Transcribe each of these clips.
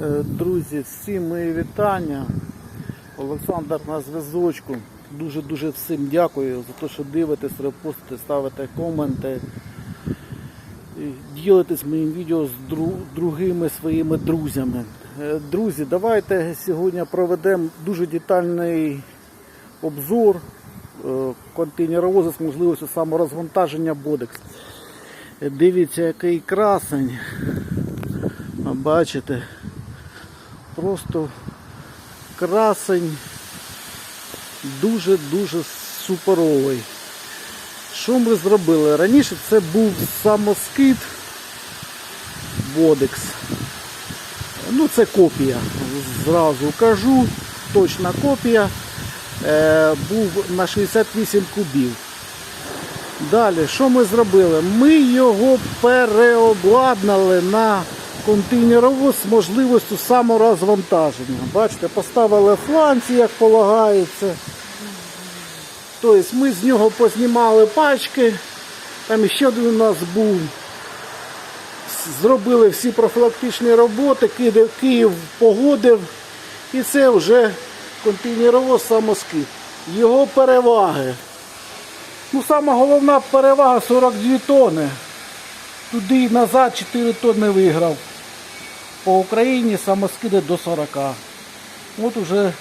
Е, Друзі, всім мої вітання. Олександр на зв'язочку. Дуже-дуже всім дякую за те, що дивитесь, репостите, ставите коменти. і Ділитесь моїм відео з дру- другими своїми друзями. Е, Друзі, давайте сьогодні проведемо дуже детальний обзор е, контейнеровоза з можливістю саморозвантаження Бодекс. Дивіться, який красень. Бачите, просто красень дуже-дуже суперовий. Що ми зробили? Раніше це був самоскид Бодекс. Ну, це копія. Зразу кажу, точна копія. Е, був на 68 кубів. Далі, що ми зробили? Ми його переобладнали на контейнеровоз з можливістю саморозвантаження. Бачите, поставили фланці, як полагається. Тобто ми з нього познімали пачки. Там ще один у нас був. Зробили всі профілактичні роботи, Київ, погодив. І це вже контейнеровоз самоскид. Його переваги. Ну, сама головна перевага 42 тонни. Туди і назад 4 тонни виграв. По Україні самоскиди до 40. От уже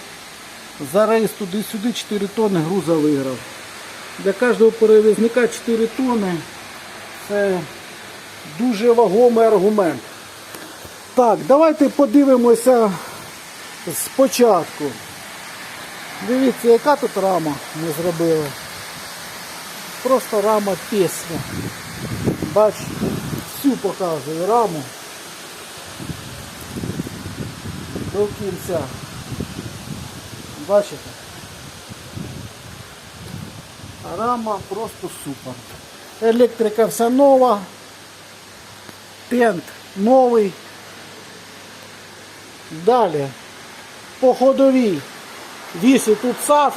за рейс туди-сюди 4 тонни груза виграв. Для кожного перевізника 4 тонни це дуже вагомий аргумент. Так, давайте подивимося спочатку. Дивіться, яка тут рама ми зробили. Просто рама пісня. Бач, всю показую раму. До кінця. Бачите? Рама просто супер. Електрика вся нова. Тент новий. Далі. По ходовій. Вісить тут сав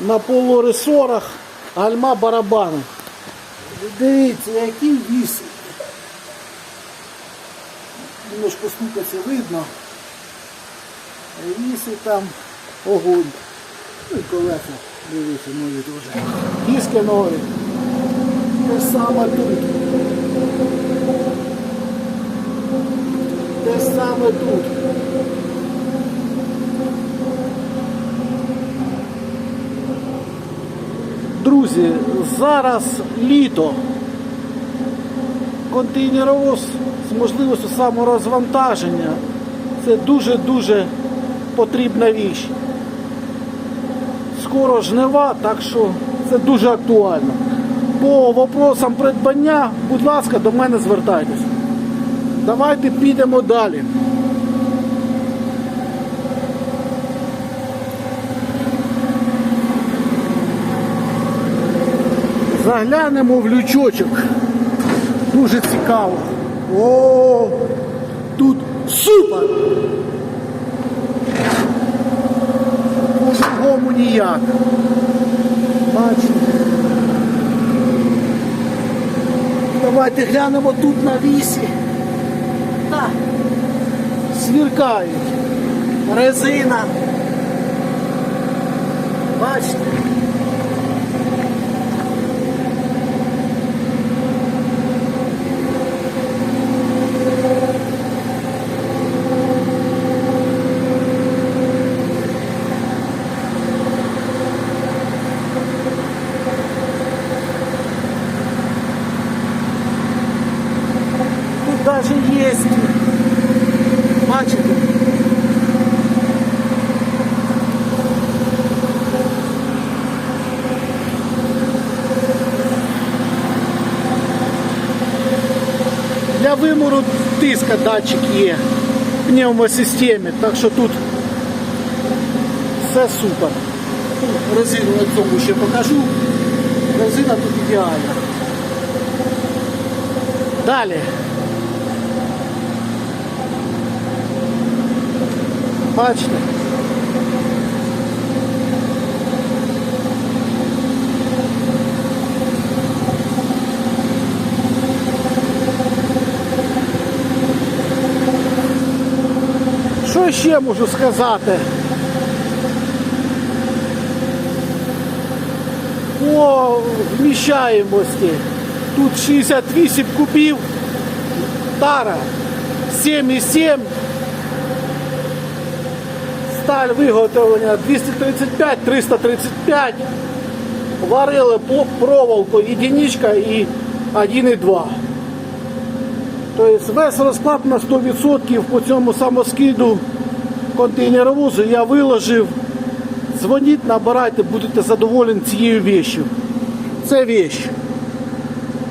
на полуресорах, гальма барабани. Дивіться, які віси. Немножко стукаться видно. Віси там огонь. Ну і колеса, дивіться, нові теж. Диски нові. Те саме тут. Те саме тут. Друзі, зараз літо. Контейнеровоз з можливістю саморозвантаження. Це дуже-дуже потрібна річ. Скоро жнива, так що це дуже актуально. По вопросам придбання, будь ласка, до мене звертайтесь. Давайте підемо далі. Заглянемо в лючочок. Дуже цікаво. О, тут супер! По-другому. Бачите? Давайте глянемо тут на вісі. Так. Свіркають. Резина. Бачите? Тут даже есть. Бачите? Для вимору тиска датчик є в пневмосистемі, так що тут все супер. Ну, Резину на цьому ще покажу. Резина тут ідеальна. Далі. Бачите? Що ще можу сказати? По вміщаємості. Тут 68 кубів, тара 7,7. Сталь виготовлення 235-335. Варили проволоку единичка і 1,2. Тобто весь розклад на 100% по цьому самоскиду контейнеровозу я виложив. Дзвоніть, набирайте, будете задоволені цією вещю. Це вещь.